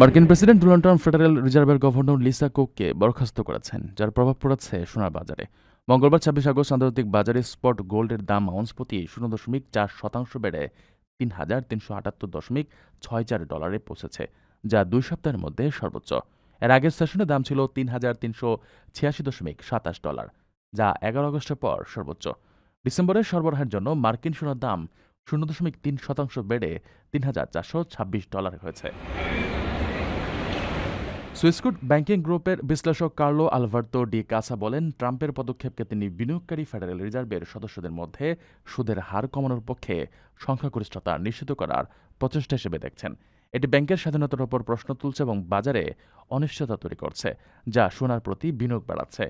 মার্কিন president Donald Trump federal রিজার্ভের governor Lisa কোককে বরখাস্ত করেছেন, যার প্রভাব পড়েছে সোনার বাজারে মঙ্গলবার ছাব্বিশ আগস্ট আন্তর্জাতিক বাজারে স্পট গোল্ডের দাম আউন্স প্রতি শূন্য দশমিক চার শতাংশ বেড়ে তিন হাজার তিনশো আটাত্তর দশমিক ছয় চার ডলারে পৌঁছেছে, যা দুই সপ্তাহের মধ্যে সর্বোচ্চ। এর আগের সেশনে দাম ছিল তিন হাজার তিনশো ছিয়াশি দশমিক সাতাশ ডলার, যা এগারো আগস্টের পর সর্বোচ্চ। ডিসেম্বরের সরবরাহের জন্য মার্কিন সোনার দাম শূন্য দশমিক তিন শতাংশ বেড়ে তিন হাজার চারশো ছাব্বিশ ডলার হয়েছে। সুইসকুট ব্যাংকিং গ্রুপের বিশ্লেষক কার্লো আলভার্তো ডি কাসা বলেন, ট্রাম্পের পদক্ষেপকে তিনি বিনিয়োগকারী ফেডারেল রিজার্ভের সদস্যদের মধ্যে সুদের হার কমানোর পক্ষে সংখ্যাগরিষ্ঠতা নিশ্চিত করার প্রচেষ্টা হিসেবে দেখছেন। এটি ব্যাংকের স্বাধীনতার উপর প্রশ্ন তুলছে এবং বাজারে অনিশ্চয়তা তৈরি করছে, যা সোনার প্রতি বিনিয়োগ বাড়াচ্ছে।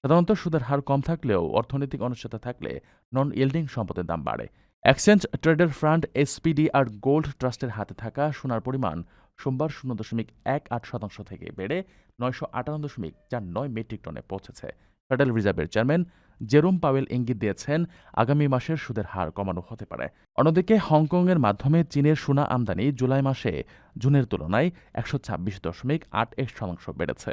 সাধারণত সুদের হার কম থাকলেও অর্থনৈতিক অনিশ্চয়তা থাকলে নন ইল্ডিং সম্পদের দাম বাড়ে। এক্সচেঞ্জ ট্রেডার ফান্ড এসপিডি আর গোল্ড ট্রাস্টের হাতে থাকা সোনার পরিমাণ সোমবার শূন্য দশমিক এক আট শতাংশ থেকে বেড়ে নয়শো আটান্ন দশমিক চার নয় মেট্রিক টনে পৌঁছেছে। ফেডারেল রিজার্ভের চেয়ারম্যান জেরোম পাওয়েল ইঙ্গিত দিয়েছেন, আগামী মাসের সুদের হার কমানো হতে পারে। অন্যদিকে হংকংয়ের মাধ্যমে চীনের সোনা আমদানি জুলাই মাসে জুনের তুলনায় একশো ছাব্বিশ দশমিক আট এক শতাংশ বেড়েছে।